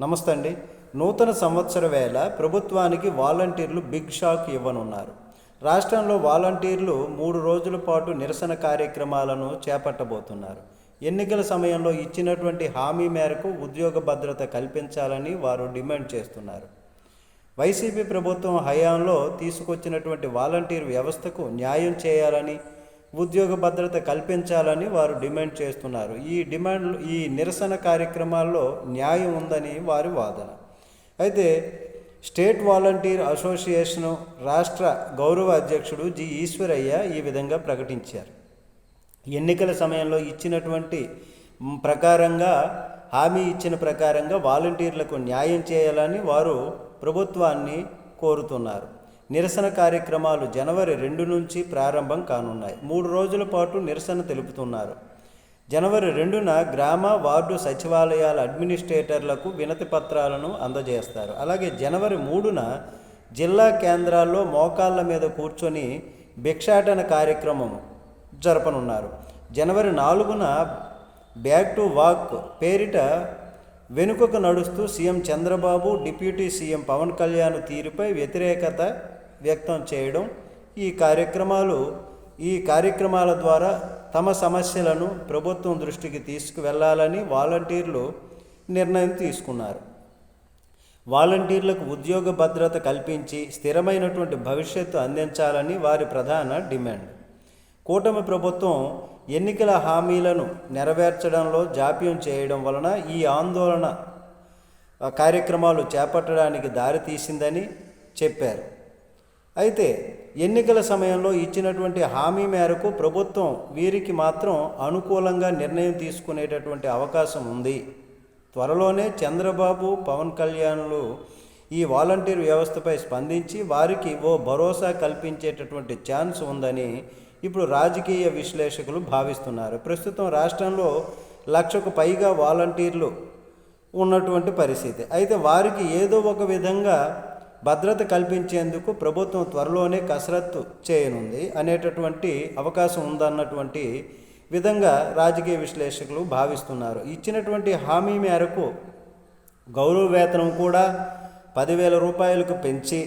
నమస్తే అండి. నూతన సంవత్సర వేళ ప్రభుత్వానికి వాలంటీర్లు బిగ్ షాక్ ఇవ్వనున్నారు. రాష్ట్రంలో వాలంటీర్లు మూడు రోజుల పాటు నిరసన కార్యక్రమాలను చేపట్టబోతున్నారు. ఎన్నికల సమయంలో ఇచ్చినటువంటి హామీ మేరకు ఉద్యోగ భద్రత కల్పించాలని వారు డిమాండ్ చేస్తున్నారు. వైసీపీ ప్రభుత్వం హయాంలో తీసుకొచ్చినటువంటి వాలంటీర్ వ్యవస్థకు న్యాయం చేయాలని ఉద్యోగ భద్రత కల్పించాలని వారు డిమాండ్ చేస్తున్నారు. ఈ డిమాండ్ ఈ నిరసన కార్యక్రమాల్లో న్యాయం ఉందని వారి వాదన. అయితే స్టేట్ వాలంటీర్ అసోసియేషన్ రాష్ట్ర గౌరవ అధ్యక్షుడు జి ఈశ్వరయ్య ఈ విధంగా ప్రకటించారు. ఎన్నికల సమయంలో ఇచ్చినటువంటి ప్రకారంగా హామీ ఇచ్చిన ప్రకారంగా వాలంటీర్లకు న్యాయం చేయాలని వారు ప్రభుత్వాన్ని కోరుతున్నారు. నిరసన కార్యక్రమాలు జనవరి రెండు నుంచి ప్రారంభం కానున్నాయి. మూడు రోజుల పాటు నిరసన తెలుపుతున్నారు. జనవరి రెండున గ్రామ వార్డు సచివాలయాల అడ్మినిస్ట్రేటర్లకు వినతి పత్రాలను అందజేస్తారు. అలాగే జనవరి మూడున జిల్లా కేంద్రాల్లో మోకాళ్ళ మీద కూర్చొని భిక్షాటన కార్యక్రమం జరపనున్నారు. జనవరి నాలుగున బ్యాక్ టు వాక్ పేరిట వెనుకకు నడుస్తూ CM Chandrababu deputy CM Pawan Kalyan తీరుపై వ్యతిరేకత వ్యక్తం చేయడం ఈ కార్యక్రమాలు ఈ కార్యక్రమాల ద్వారా తమ సమస్యలను ప్రభుత్వం దృష్టికి తీసుకువెళ్ళాలని వాలంటీర్లు నిర్ణయం తీసుకున్నారు. వాలంటీర్లకు ఉద్యోగ భద్రత కల్పించి స్థిరమైనటువంటి భవిష్యత్తు అందించాలని వారి ప్రధాన డిమాండ్. కూటమి ప్రభుత్వం ఎన్నికల హామీలను నెరవేర్చడంలో జాప్యం చేయడం వలన ఈ ఆందోళన కార్యక్రమాలు చేపట్టడానికి దారితీసిందని చెప్పారు. అయితే ఎన్నికల సమయంలో ఇచ్చినటువంటి హామీ మేరకు ప్రభుత్వం వీరికి మాత్రం అనుకూలంగా నిర్ణయం తీసుకునేటటువంటి అవకాశం ఉంది. త్వరలోనే చంద్రబాబు పవన్ కళ్యాణ్లు ఈ వాలంటీర్ వ్యవస్థపై స్పందించి వారికి ఓ భరోసా కల్పించేటటువంటి ఛాన్స్ ఉందని ఇప్పుడు రాజకీయ విశ్లేషకులు భావిస్తున్నారు. ప్రస్తుతం రాష్ట్రంలో లక్షకు పైగా వాలంటీర్లు ఉన్నటువంటి పరిస్థితి. అయితే వారికి ఏదో ఒక విధంగా భద్రత కల్పించేందుకు ప్రభుత్వం త్వరలోనే కసరత్తు చేయనుంది అనేటటువంటి అవకాశం ఉందన్నటువంటి విధంగా రాజకీయ విశ్లేషకులు భావిస్తున్నారు. ఇచ్చినటువంటి హామీ మేరకు గౌరవ వేతనం కూడా పదివేల రూపాయలకు పెంచి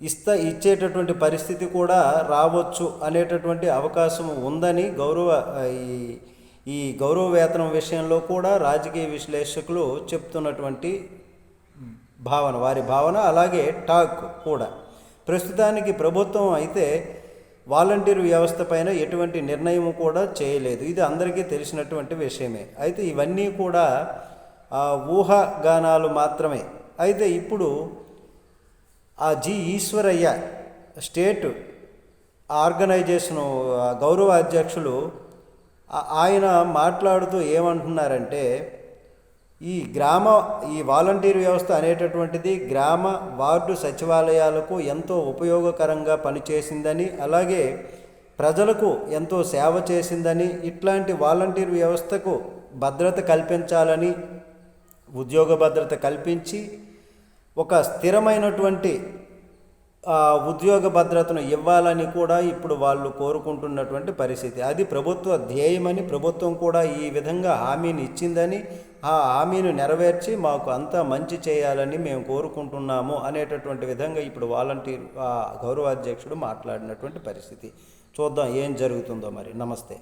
ఇస్తా ఇచ్చేటటువంటి పరిస్థితి కూడా రావచ్చు అనేటటువంటి అవకాశం ఉందని గౌరవ ఈ ఈ గౌరవ వేతనం విషయంలో కూడా రాజకీయ విశ్లేషకులు చెప్తున్నటువంటి భావన వారి భావన అలాగే టాక్ కూడా. ప్రస్తుతానికి ప్రభుత్వం అయితే వాలంటీర్ వ్యవస్థ పైన ఎటువంటి నిర్ణయం కూడా చేయలేదు. ఇది అందరికీ తెలిసినటువంటి విషయమే. అయితే ఇవన్నీ కూడా ఊహాగానాలు మాత్రమే. అయితే ఇప్పుడు ఆ జి ఈశ్వరయ్య స్టేట్ ఆర్గనైజేషన్ గౌరవ అధ్యక్షులు ఆయన మాట్లాడుతూ ఏమంటున్నారంటే ఈ గ్రామ ఈ వాలంటీర్ వ్యవస్థ అనేటటువంటిది గ్రామ వార్డు సచివాలయాలకు ఎంతో ఉపయోగకరంగా పనిచేసిందని అలాగే ప్రజలకు ఎంతో సేవ చేసిందని ఇట్లాంటి వాలంటీర్ వ్యవస్థకు భద్రత కల్పించాలని ఉద్యోగ భద్రత కల్పించి ఒక స్థిరమైనటువంటి ఉద్యోగ భద్రతను ఇవ్వాలని కూడా ఇప్పుడు వాళ్ళు కోరుకుంటున్నటువంటి పరిస్థితి. అది ప్రభుత్వ ధ్యేయమని ప్రభుత్వం కూడా ఈ విధంగా హామీని ఇచ్చిందని ఆ హామీని నెరవేర్చి మాకు అంతా మంచి చేయాలని మేము కోరుకుంటున్నాము అనేటటువంటి విధంగా ఇప్పుడు వాలంటీర్ ఆ, మాట్లాడినటువంటి పరిస్థితి. చూద్దాం ఏం జరుగుతుందో మరి. నమస్తే.